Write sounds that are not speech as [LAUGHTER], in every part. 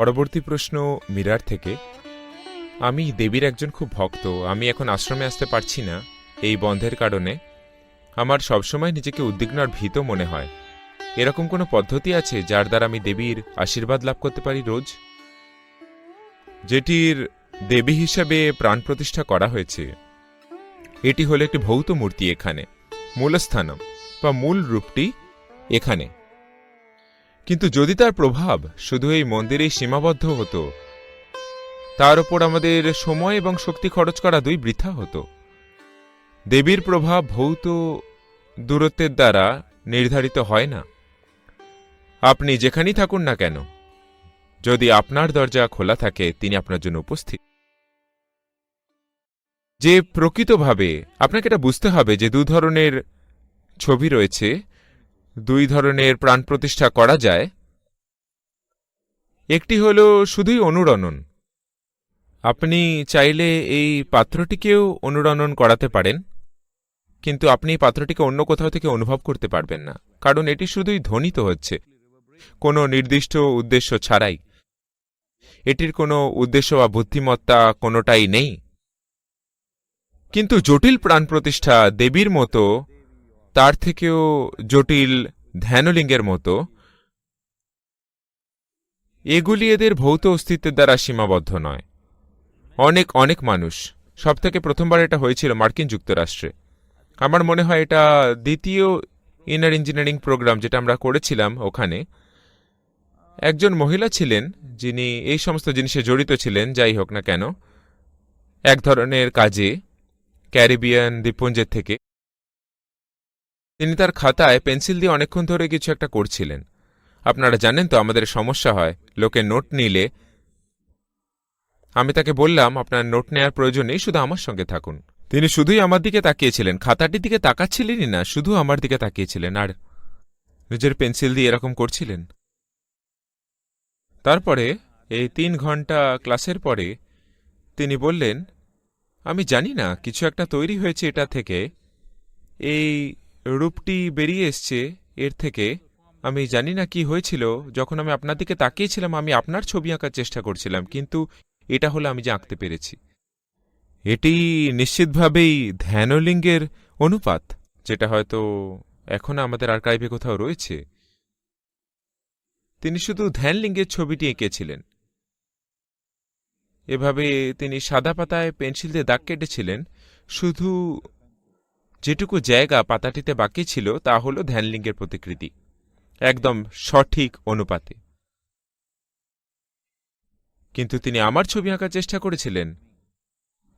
পরবর্তী প্রশ্ন মিরার থেকে, আমি দেবীর একজন খুব ভক্ত, আমি এখন আশ্রমে আসতে পারছি না, এই বন্ধের কারণে আমার সবসময় নিজেকে উদ্বিগ্ন আর ভীত মনে হয়। এরকম কোনো পদ্ধতি আছে যার দ্বারা আমি দেবীর আশীর্বাদ লাভ করতে পারি রোজ? যেটির দেবী হিসাবে প্রাণ প্রতিষ্ঠা করা হয়েছে। এটি হলো একটি ভৌত মূর্তি এখানে, মূলস্থানম, বা মূল রূপটি এখানে। কিন্তু যদি তার প্রভাব শুধু এই মন্দিরেই সীমাবদ্ধ হতো, তার উপর আমাদের সময় এবং শক্তি খরচ করা দুই বৃথা হতো। দেবীর প্রভাব ভৌত দূরত্বের দ্বারা নির্ধারিত হয় না। আপনি যেখানেই থাকুন না কেন, যদি আপনার দরজা খোলা থাকে, তিনি আপনার জন্য উপস্থিত। যে প্রকৃতভাবে আপনাকে এটা বুঝতে হবে যে দু ধরনের ছবি রয়েছে দুই ধরনের প্রাণ প্রতিষ্ঠা করা যায়। একটি হল শুধুই অনুরণন। আপনি চাইলে এই পাত্রটিকেও অনুরণন করাতে পারেন, কিন্তু আপনি পাত্রটিকে অন্য কোথাও থেকে অনুভব করতে পারবেন না, কারণ এটি শুধুই ধ্বনিত হচ্ছে। কোনো নির্দিষ্ট উদ্দেশ্য ছাড়াই। এটির কোনো উদ্দেশ্য বা বুদ্ধিমত্তা কোনোটাই নেই। কিন্তু জটিল প্রাণ প্রতিষ্ঠা দেবীর মতো তার থেকেও জটিল ধ্যানলিঙ্গের মতো, এগুলি এদের ভৌত অস্তিত্বের দ্বারা সীমাবদ্ধ নয়। অনেক অনেক মানুষ, সবথেকে প্রথমবার এটা হয়েছিল মার্কিন যুক্তরাষ্ট্রে। আমার মনে হয় এটা দ্বিতীয় ইনার ইঞ্জিনিয়ারিং প্রোগ্রাম যেটা আমরা করেছিলাম ওখানে। একজন মহিলা ছিলেন যিনি এই সমস্ত জিনিসে জড়িত ছিলেন, যাই হোক না কেন, এক ধরনের কাজে, ক্যারিবিয়ান দ্বীপপুঞ্জের থেকে। তিনি তার খাতায় পেন্সিল দিয়ে অনেকক্ষণ ধরে কিছু একটা করছিলেন। আপনারা জানেন তো আমাদের সমস্যা হয়, লোকে নোট নিলে আমি তাকে বললাম, আপনার নোট নেওয়ার প্রয়োজন নেই শুধু আমার সঙ্গে থাকুন। তিনি শুধুই আমার দিকে তাকিয়েছিলেন, খাতাটির দিকে তাকাচ্ছিলেনই না, শুধু আমার দিকে তাকিয়েছিলেন। আর নিজের পেন্সিল দিয়ে এরকম করছিলেন? তারপরে এই তিন ঘণ্টা ক্লাসের পরে তিনি বললেন, আমি জানি না, কিছু একটা তৈরি হয়েছে এটা থেকে। এই রূপটি বেরিয়ে এসছে এর থেকে। আমি জানি না কি হয়েছিল, যখন আমি আপনার দিকে তাকিয়েছিলাম, আমি আপনার ছবি আঁকার চেষ্টা করছিলাম, কিন্তু এটা হলো আমি যে আঁকতে পেরেছি। এটি নিশ্চিতভাবেই ধ্যানলিঙ্গের অনুপাত, যেটা হয়তো এখন আমাদের আর্কাইভে কোথাও রয়েছে। তিনি শুধু ধ্যানলিঙ্গের ছবিটি এঁকেছিলেন। এভাবে তিনি সাদা পাতায় পেন্সিল দিয়ে দাগ কেটেছিলেন, শুধু যেটুকু জায়গা পাতাটিতে বাকি ছিল, তা হল ধ্যানলিঙ্গের প্রতিকৃতি। একদম সঠিক অনুপাতে। কিন্তু তিনি আমার ছবি আঁকার চেষ্টা করেছিলেন।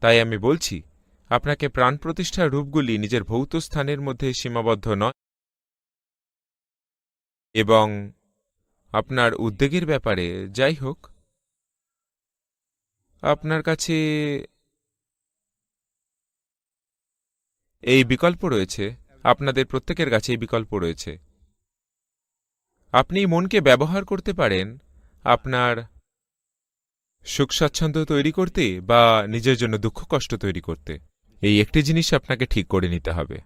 তাই আমি বলছি, আপনাকে প্রাণ প্রতিষ্ঠার রূপগুলি নিজের ভৌত স্থানের মধ্যে সীমাবদ্ধ নয়, এবং আপনার উদ্বেগের ব্যাপারে, যাই হোক, আপনার কাছে এই বিকল্প রয়েছে। আপনাদের প্রত্যেকের কাছে এই বিকল্প রয়েছে। আপনি মনকে ব্যবহার করতে পারেন আপনার সুখ স্বাচ্ছন্দ্য তৈরি করতে বা নিজের জন্য দুঃখ কষ্ট তৈরি করতে। এই একটি জিনিস আপনাকে ঠিক করে নিতে হবে।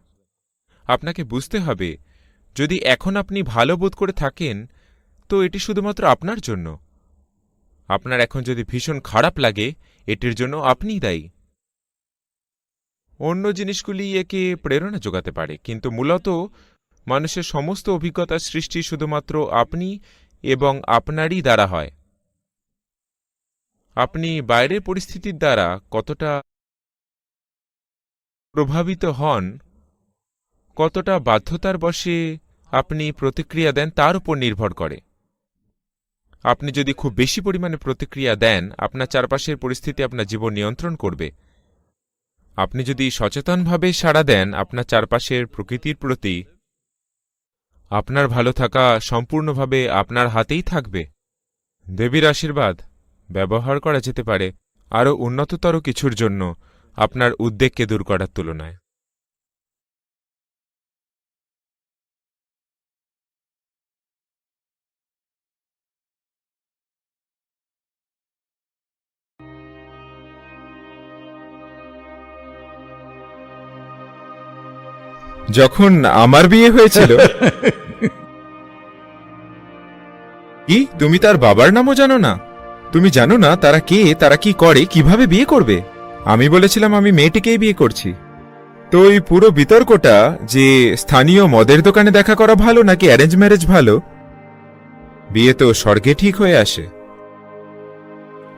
আপনাকে বুঝতে হবে, যদি এখন আপনি ভালো বোধ করে থাকেন, তো এটি শুধুমাত্র আপনার জন্য। আপনার এখন যদি ভীষণ খারাপ লাগে, এটির জন্য আপনিই দায়ী। অন্য জিনিসগুলি একে প্রেরণা যোগাতে পারে, কিন্তু মূলত মানুষের সমস্ত অভিজ্ঞতার সৃষ্টি শুধুমাত্র আপনি এবং আপনারই দ্বারা হয়। আপনি বাইরের পরিস্থিতির দ্বারা কতটা প্রভাবিত হন, কতটা বাধ্যতার বশে আপনি প্রতিক্রিয়া দেন, তার উপর নির্ভর করে। আপনি যদি খুব বেশি পরিমাণে প্রতিক্রিয়া দেন, আপনার চারপাশের পরিস্থিতি আপনার জীবন নিয়ন্ত্রণ করবে। আপনি যদি সচেতনভাবে সাড়া দেন আপনার চারপাশের প্রকৃতির প্রতি, আপনার ভালো থাকা সম্পূর্ণভাবে আপনার হাতেই থাকবে। দেবীর আশীর্বাদ ব্যবহার করা যেতে পারে আরও উন্নততর কিছুর জন্য আপনার উদ্বেগকে দূর করার তুলনায়। যখন আমার বিয়ে হয়েছিল। কি? তুমি তার বাবার নামও জানো না? তুমি জানো না তারা কে, তারা কি করে, কীভাবে বিয়ে করবে? আমি বলেছিলাম আমি মেয়েটিকেই বিয়ে করছি। তো এই পুরো বিতর্কটা যে স্থানীয় মদের দোকানে দেখা করা ভালো নাকি অ্যারেঞ্জ ম্যারেজ ভালো? বিয়ে তো স্বর্গে ঠিক হয়ে আসে।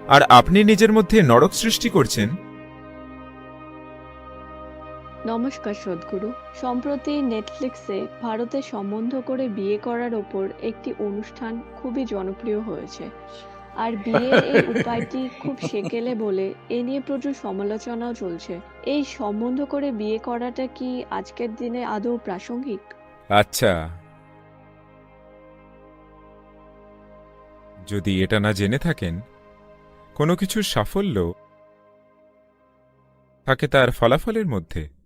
আর আপনি নিজের মধ্যে নরক সৃষ্টি করছেন? নমস্কার সদ্গুরু। সম্প্রতি নেটফ্লিক্সে ভারতে সম্বন্ধ করে বিয়ে করার ওপর একটি অনুষ্ঠান খুবই জনপ্রিয় হয়েছে। আর বিয়ের এই [LAUGHS] উপায়টি খুব সেকেলে বলে এ নিয়ে প্রচুর সমালোচনাও চলছে। এই সম্বন্ধ করে বিয়ে করাটা কি আজকের দিনে আদৌ প্রাসঙ্গিক? আচ্ছা। যদি এটা না জেনে থাকেন কোনো কিছুর সাফল্য থাকে তার ফলাফলের মধ্যে।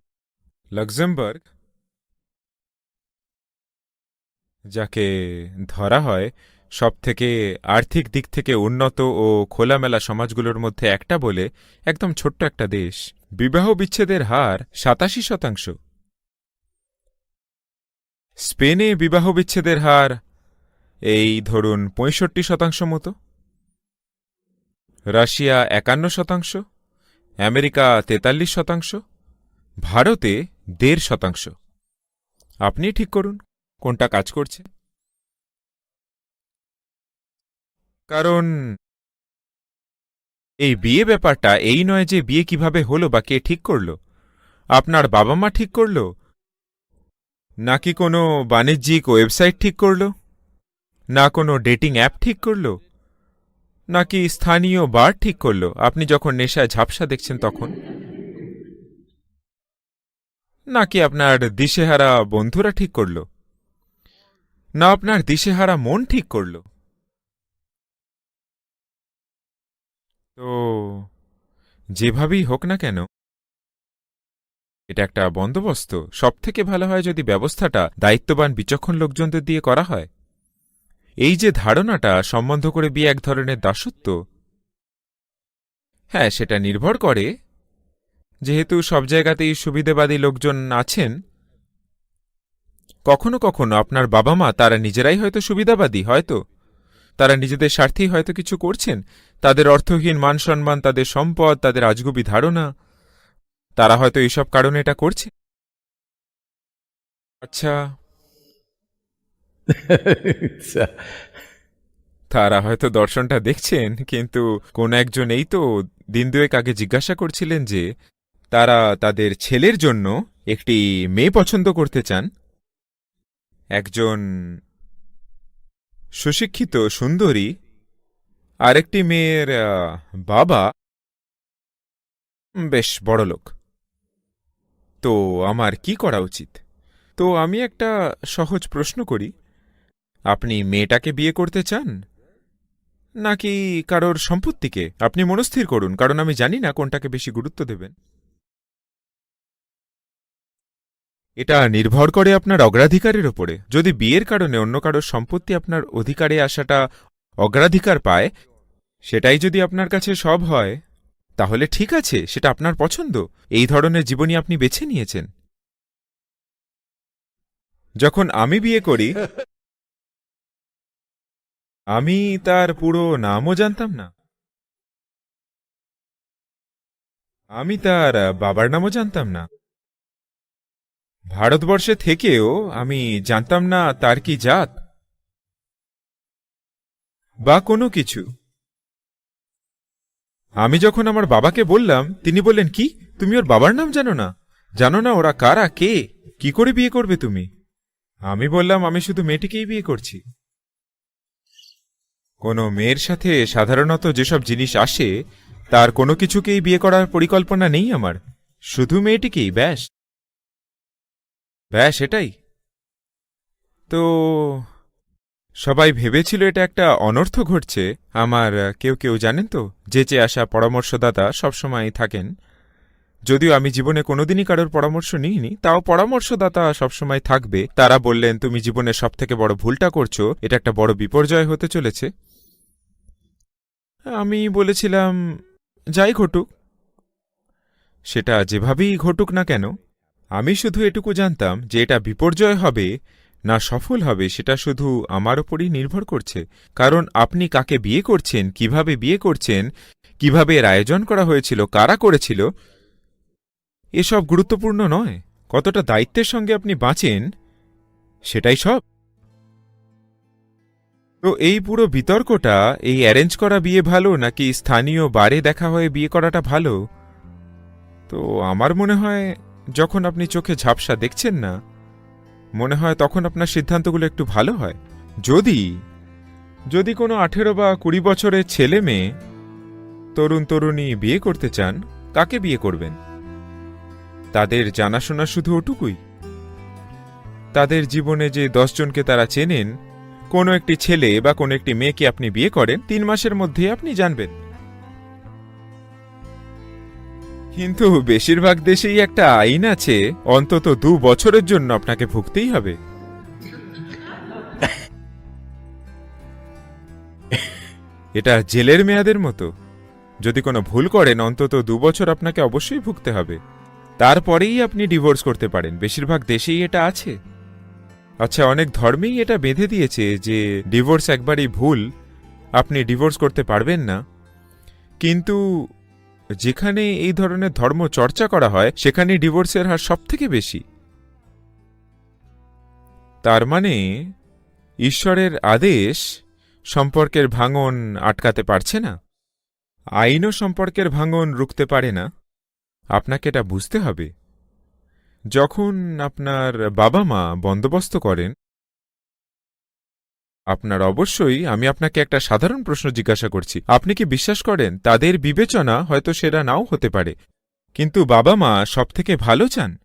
লাক্সেমবার্গ, যাকে ধরা হয় সবথেকে আর্থিক দিক থেকে উন্নত ও খোলামেলা সমাজগুলোর মধ্যে একটা বলে একদম ছোট্ট একটা দেশ। বিবাহ বিচ্ছেদের হার সাতাশি শতাংশ। স্পেনে বিবাহ বিচ্ছেদের হার এই ধরুন পঁয়ষট্টি শতাংশ মতো। রাশিয়া একান্ন শতাংশ। আমেরিকা তেতাল্লিশ শতাংশ। ভারতে দেড় শতাংশ। আপনি ঠিক করুন, কোনটা কাজ করছে। কারণ, এই বিয়ে ব্যাপারটা এই নয় যে বিয়ে কীভাবে হলো বা কে ঠিক করল। আপনার বাবা মা ঠিক করল? নাকি কোনো বাণিজ্যিক ওয়েবসাইট ঠিক করল? না কোনো ডেটিং অ্যাপ ঠিক করল? নাকি স্থানীয় বার ঠিক করল? আপনি যখন নেশায় ঝাপসা দেখছেন তখন? নাকি আপনার দিশেহারা বন্ধুরা ঠিক করল? না, আপনার দিশেহারা মন ঠিক করল? তো, যেভাবেই হোক না কেন, এটা একটা বন্দোবস্ত। সবথেকে ভালো হয় যদি ব্যবস্থাটা দায়িত্ববান, বিচক্ষণ লোকজনদের দিয়ে করা হয়। এই যে ধারণাটা সম্বন্ধ করে বিয়ে এক ধরনের দাসত্ব হ্যাঁ সেটা নির্ভর করে যেহেতু সব জায়গাতেই সুবিধেবাদী লোকজন আছেন কখনো কখনো আপনার বাবা মা তারা নিজেরাই হয়তো সুবিধাবাদী হয়তো? তারা নিজেদের স্বার্থেই হয়তো কিছু করছেন। তাদের অর্থহীন মান সম্মান তাদের সম্পদ তাদের আজগুবি ধারণা তারা হয়তো এইসব কারণে এটা করছে। আচ্ছা। আচ্ছা। তারা হয়তো দর্শনটা দেখছেন কিন্তু কোন একজন এই তো দিন দুয়েক আগে জিজ্ঞাসা করছিলেন যে তারা তাদের ছেলের জন্য একটি মেয়ে পছন্দ করতে চান। একজন সুশিক্ষিত সুন্দরী, আরেকটি মেয়ের বাবা বেশ বড় লোক তো আমার কি করা উচিত? তো আমি একটা সহজ প্রশ্ন করি। আপনি মেয়েটাকে বিয়ে করতে চান? নাকি কারোর সম্পত্তিকে? আপনি মনস্থির করুন, কারণ আমি জানি না কোনটাকে বেশি গুরুত্ব দেবেন। এটা নির্ভর করে আপনার অগ্রাধিকারের ওপরে যদি বিয়ের কারণে অন্য কারোর সম্পত্তি আপনার অধিকারে আসাটা অগ্রাধিকার পায়, সেটাই যদি আপনার কাছে সব হয়, তাহলে ঠিক আছে, সেটা আপনার পছন্দ। এই ধরনের জীবনই আপনি বেছে নিয়েছেন। যখন আমি বিয়ে করি, আমি তার পুরো নামও জানতাম না। আমি তার বাবার নামও জানতাম না। ভারতবর্ষে থেকেও আমি জানতাম না তার কি জাত। বা কোনো কিছু। আমি যখন আমার বাবাকে বললাম, তিনি বললেন, কি? তুমি ওর বাবার নাম জানো না? জানো না ওরা কারা, কে? কি করে বিয়ে করবে তুমি? আমি বললাম, আমি শুধু মেয়েটিকেই বিয়ে করছি। কোনো মেয়ের সাথে সাধারণত যেসব জিনিস আসে, তার কোনো কিছুকেই বিয়ে করার পরিকল্পনা নেই আমার। শুধু মেয়েটিকেই, ব্যাস। ব্যাস, এটাই। তো, সবাই ভেবেছিল এটা একটা অনর্থ ঘটছে। আমার কেউ কেউ জানেন তো? যে চেয়ে আসা পরামর্শদাতা সবসময় থাকেন। যদিও আমি জীবনে কোনোদিনই কারোর পরামর্শ নিইনি, তাও পরামর্শদাতা সবসময় থাকবে। তারা বললেন, তুমি জীবনে সবথেকে বড় ভুলটা করছ, এটা একটা বড় বিপর্যয় হতে চলেছে। আমি বলেছিলাম, যাই ঘটুক। সেটা যেভাবেই ঘটুক না কেন আমি শুধু এটুকু জানতাম যে এটা বিপর্যয় হবে না সফল হবে, সেটা শুধু আমার ওপরই নির্ভর করছে। কারণ আপনি কাকে বিয়ে করছেন, কীভাবে বিয়ে করছেন, কীভাবে এর আয়োজন করা হয়েছিল, কারা করেছিল, এসব গুরুত্বপূর্ণ নয়। কতটা দায়িত্বের সঙ্গে আপনি বাঁচেন, সেটাই সব। তো এই পুরো বিতর্কটা, এই অ্যারেঞ্জ করা বিয়ে ভালো নাকি স্থানীয় বারে দেখা হয়ে বিয়ে করাটা ভালো? তো আমার মনে হয় যখন আপনি চোখে ঝাপসা দেখছেন না, মনে হয় তখন আপনার সিদ্ধান্তগুলো একটু ভালো হয়। যদি যদি কোনো আঠেরো বা কুড়ি বছরের ছেলে মেয়ে তরুণ তরুণী বিয়ে করতে চান, কাকে বিয়ে করবেন? তাদের জানাশোনা শুধু ওটুকুই। তাদের জীবনে যে দশজনকে তারা চেনেন, কোনো একটি ছেলে বা কোনো একটি মেয়েকে আপনি বিয়ে করেন, তিন মাসের মধ্যে আপনি জানবেন। কিন্তু বেশিরভাগ দেশেই একটা আইন আছে, অন্তত দু বছরের জন্য আপনাকে ভুগতেই হবে। এটা জেলের মেয়াদের মতো। যদি কোনো ভুল করেন, অন্তত দু বছর আপনাকে অবশ্যই ভুগতে হবে। তারপরেই আপনি ডিভোর্স করতে পারেন। বেশিরভাগ দেশেই এটা আছে। আচ্ছা অনেক ধর্মেই এটা বেঁধে দিয়েছে যে ডিভোর্স একবারই ভুল, আপনি ডিভোর্স করতে পারবেন না। কিন্তু যেখানে এই ধরনের ধর্ম চর্চা করা হয়, সেখানে ডিভোর্সের হার সবথেকে বেশি। তার মানে ঈশ্বরের আদেশ সম্পর্কের ভাঙন আটকাতে পারছে না। আইনও সম্পর্কের ভাঙন রুখতে পারে না। আপনাকে এটা বুঝতে হবে। যখন আপনার বাবা মা বন্দোবস্ত করেন আপনার অবশ্যই আমি আপনাকে একটা সাধারণ প্রশ্ন জিজ্ঞাসা করছি। আপনি কি বিশ্বাস করেন তাদের বিবেচনা হয়তো সেরা নাও হতে পারে? কিন্তু বাবা মা সবথেকে ভালো চান?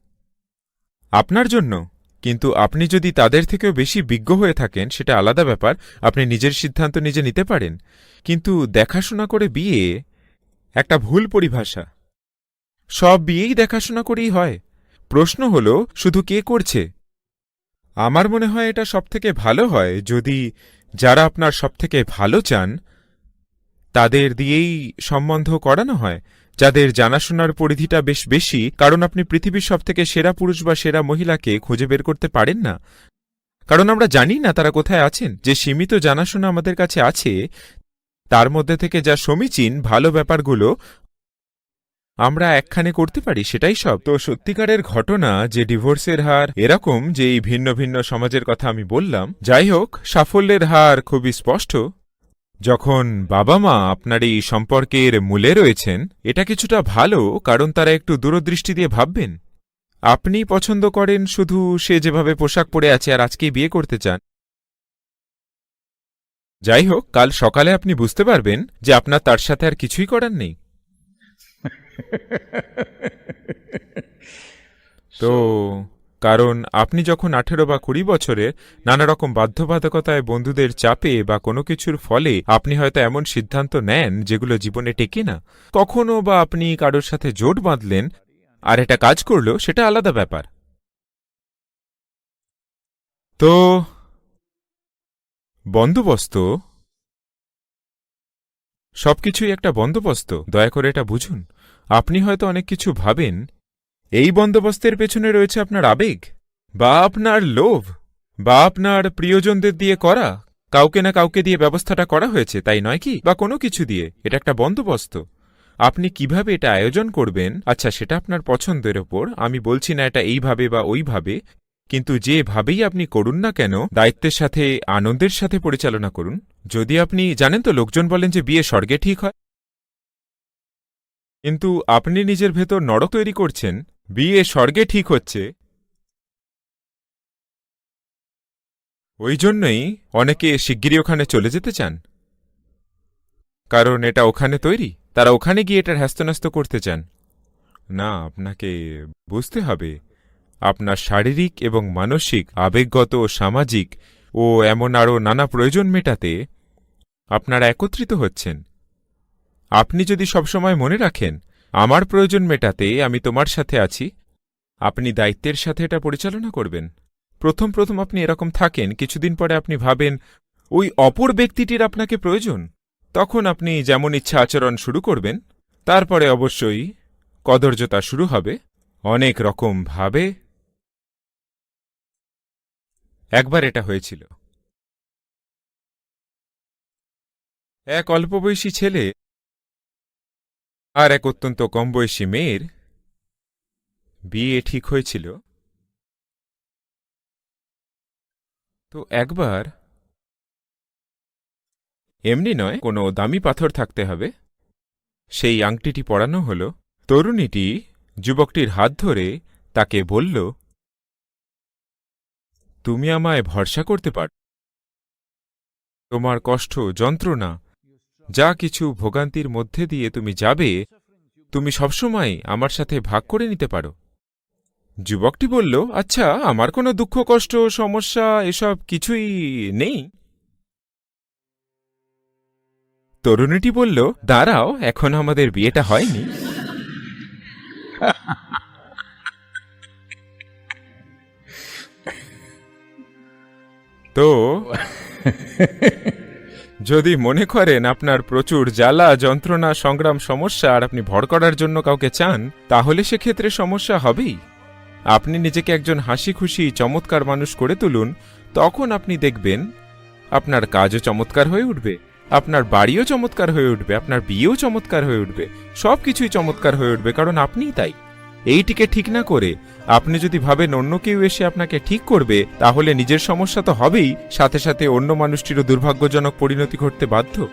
আপনার জন্য। কিন্তু আপনি যদি তাদের থেকেও বেশি বিজ্ঞ হয়ে থাকেন, সেটা আলাদা ব্যাপার। আপনি নিজের সিদ্ধান্ত নিজে নিতে পারেন। কিন্তু দেখাশোনা করে বিয়ে একটা ভুল পরিভাষা। সব বিয়েই দেখাশোনা করেই হয়। প্রশ্ন হল, শুধু কে করছে? আমার মনে হয় এটা সবথেকে ভালো হয় যদি যারা আপনার সবথেকে ভালো চান, তাদের দিয়েই সম্বন্ধ করানো হয়, যাদের জানাশোনার পরিধিটা বেশ বেশি, কারণ আপনি পৃথিবীর সবথেকে সেরা পুরুষ বা সেরা মহিলাকে খুঁজে বের করতে পারেন না। কারণ আমরা জানি না তারা কোথায় আছেন, যে সীমিত জানাশোনা আমাদের কাছে আছে, তার মধ্যে থেকে যা সমীচীন, ভালো ব্যাপারগুলো আমরা একখানে করতে পারি, সেটাই সব। তো সত্যিকারের ঘটনা যে ডিভোর্সের হার এরকম যে এই ভিন্ন ভিন্ন সমাজের কথা আমি বললাম, যাই হোক, সাফল্যের হার খুবই স্পষ্ট। যখন বাবা মা আপনার এই সম্পর্কের মূলে রয়েছেন, এটা কিছুটা ভালো, কারণ তারা একটু দূরদৃষ্টি দিয়ে ভাববেন। আপনি পছন্দ করেন শুধু সে যেভাবে পোশাক পরে আছে আর আজকেই বিয়ে করতে চান। যাই হোক, কাল সকালে আপনি বুঝতে পারবেন যে আপনার তার সাথে আর কিছুই করার নেই। তো, কারণ আপনি যখন আঠেরো বা কুড়ি বছরে নানা রকম বাধ্যবাধকতায় বন্ধুদের চাপে বা কোনো কিছুর ফলে আপনি হয়তো এমন সিদ্ধান্ত নেন যেগুলো জীবনে টেকে না, কখনো বা আপনি কারোর সাথে জোট বাঁধলেন আর এটা কাজ করল, সেটা আলাদা ব্যাপার। তো, বন্দোবস্ত সবকিছুই একটা বন্দোবস্ত, দয়া করে এটা বুঝুন। আপনি হয়তো অনেক কিছু ভাবেন, এই বন্দোবস্তের পেছনে রয়েছে আপনার আবেগ, বা আপনার লোভ, বা আপনার প্রিয়জনদের দিয়ে করা, কাউকে না কাউকে দিয়ে ব্যবস্থাটা করা হয়েছে, তাই নয় কি? বা কোনো কিছু দিয়ে, এটা একটা বন্দোবস্ত। আপনি কীভাবে এটা আয়োজন করবেন? আচ্ছা সেটা আপনার পছন্দের ওপর, আমি বলছি না এটা এইভাবে বা ওইভাবে, কিন্তু যেভাবেই আপনি করুন না কেন, দায়িত্বের সাথে, আনন্দের সাথে পরিচালনা করুন। যদি আপনি, জানেন তো লোকজন বলেন যে বিয়ে স্বর্গে ঠিক হয়? কিন্তু আপনি নিজের ভেতর নরক তৈরি করছেন, বিয়ে স্বর্গে ঠিক হচ্ছে। ওই জন্যই অনেকে শিগগিরই ওখানে চলে যেতে চান। কারণ এটা ওখানে তৈরি, তারা ওখানে গিয়ে এটার হ্যাস্তন্যস্ত করতে চান। না, আপনাকে বুঝতে হবে, আপনার শারীরিক এবং মানসিক, আবেগগত ও সামাজিক ও এমন আরও নানা প্রয়োজন মেটাতে আপনারা একত্রিত হচ্ছেন। আপনি যদি সবসময় মনে রাখেন, আমার প্রয়োজন মেটাতে আমি তোমার সাথে আছি, আপনি দায়িত্বের সাথে এটা পরিচালনা করবেন। প্রথম প্রথম আপনি এরকম থাকেন, কিছুদিন পরে আপনি ভাবেন, ওই অপর ব্যক্তিটির আপনাকে প্রয়োজন। তখন আপনি যেমন ইচ্ছা আচরণ শুরু করবেন, তারপরে অবশ্যই কদর্যতা শুরু হবে, অনেক রকম ভাবে একবার এটা হয়েছিল। এক অল্পবয়সী ছেলে আর এক অত্যন্ত কম বয়সী মেয়ের বিয়ে ঠিক হয়েছিল। তো একবার এমনি নয়, কোনো দামি পাথর থাকতে হবে। সেই আংটিটি পড়ানো হল। তরুণীটি যুবকটির হাত ধরে তাকে বলল তুমি আমায় ভরসা করতে পার। তোমার কষ্ট, যন্ত্রণা, যা কিছু ভোগান্তির মধ্যে দিয়ে তুমি যাবে, তুমি সবসময় আমার সাথে ভাগ করে নিতে পারো। যুবকটি বলল আচ্ছা আমার কোনো দুঃখ, কষ্ট, সমস্যা, এসব কিছুই নেই? তরুণীটি বলল, দাঁড়াও, এখন আমাদের বিয়েটা হয়নি। [LAUGHS] তো? যদি মনে করেন আপনার প্রচুর জ্বালা, যন্ত্রণা, সংগ্রাম সমস্যা আর আপনি ভর করার জন্য কাউকে চান, তাহলে সেক্ষেত্রে সমস্যা হবেই। আপনি নিজেকে একজন হাসি খুশি চমৎকার মানুষ করে তুলুন, তখন আপনি দেখবেন আপনার কাজও চমৎকার হয়ে উঠবে, আপনার বাড়িও চমৎকার হয়ে উঠবে, আপনার বিয়েও চমৎকার হয়ে উঠবে সব কিছুই চমৎকার হয়ে উঠবে, কারণ আপনিই তাই। এইটিকে ঠিক না করে আপনি যদি ভাবেন অন্য কেউ এসে আপনাকে ঠিক করবে, তাহলে নিজের সমস্যা তো হবেই, সাথে সাথে অন্য মানুষটিরও দুর্ভাগ্যজনক পরিণতি ঘটতে বাধ্য।